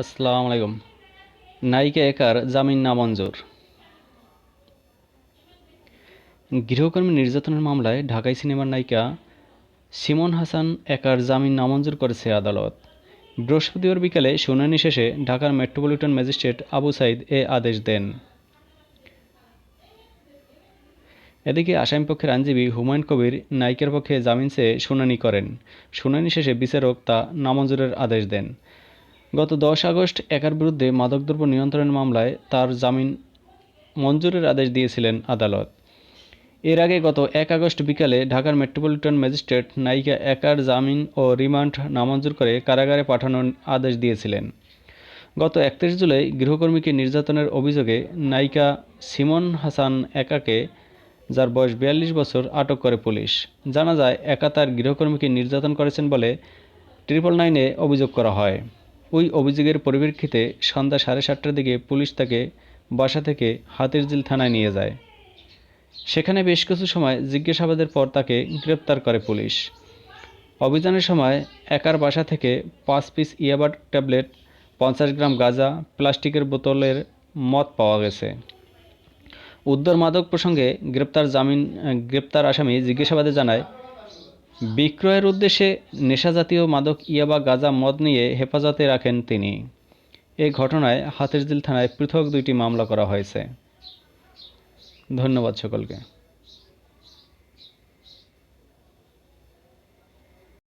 আসসালামু আলাইকুম নায়িকা একার জামিন নামঞ্জুর। গৃহকর্মী নির্যাতনের মামলায় ঢাকাই সিনেমার নায়িকা সিমন হাসান একার জামিন নামঞ্জুর করেছে আদালত। বৃহস্পতিবার বিকালে শুনানি শেষে ঢাকার মেট্রোপলিটন ম্যাজিস্ট্রেট আবু সাইদ এ আদেশ দেন। এদিকে আসামিপক্ষের আইনজীবী হুমায়ুন কবির নায়িকার পক্ষে জামিন চেয়ে শুনানি করেন। শুনানি শেষে বিচারক তা নামঞ্জুরের আদেশ দেন। গত দশ আগস্ট একার বিরুদ্ধে মাদকদ্রব্য নিয়ন্ত্রণ মামলায় তার জামিন মঞ্জুরের আদেশ দিয়েছিলেন আদালত। এর আগে গত এক আগস্ট বিকালে ঢাকার মেট্রোপলিটন ম্যাজিস্ট্রেট নায়িকা একার জামিন ও রিমান্ড নামঞ্জুর করে কারাগারে পাঠানোর আদেশ দিয়েছিলেন। গত একত্রিশ জুলাই গৃহকর্মীকে নির্যাতনের অভিযোগে নায়িকা সিমন হাসান একাকে যার বয়স বিয়াল্লিশ বছর, আটক করে পুলিশ। জানা যায়, একা তার গৃহকর্মীকে নির্যাতন করেছেন বলে ট্রিপল নাইনে অভিযোগ করা হয়। ওই অভিযোগের পরিপ্রেক্ষিতে সন্ধ্যা সাড়ে সাতটার দিকে পুলিশ তাকে বাসা থেকে হাতিরঝিল থানায় নিয়ে যায়। সেখানে বেশ কিছু সময় জিজ্ঞাসাবাদের পর তাকে গ্রেপ্তার করে পুলিশ। অভিযানের সময় একার বাসা থেকে পাঁচ পিস ইয়াবা ট্যাবলেট, পঞ্চাশ গ্রাম গাঁজা, প্লাস্টিকের বোতলের মদ পাওয়া গেছে। উদ্ধার মাদক প্রসঙ্গে গ্রেপ্তার জামিন, গ্রেপ্তার আসামি জিজ্ঞাসাবাদে জানায়, বিক্রয়ের উদ্দেশ্যে নেশাজাতীয় মাদক ইয়াবা গাঁজা মদ নিয়ে হেফাজতে রাখেন তিনি। এ ঘটনায় হাতিরঝিল থানায় পৃথক দুইটি মামলা করা হয়েছে। ধন্যবাদ সকলকে।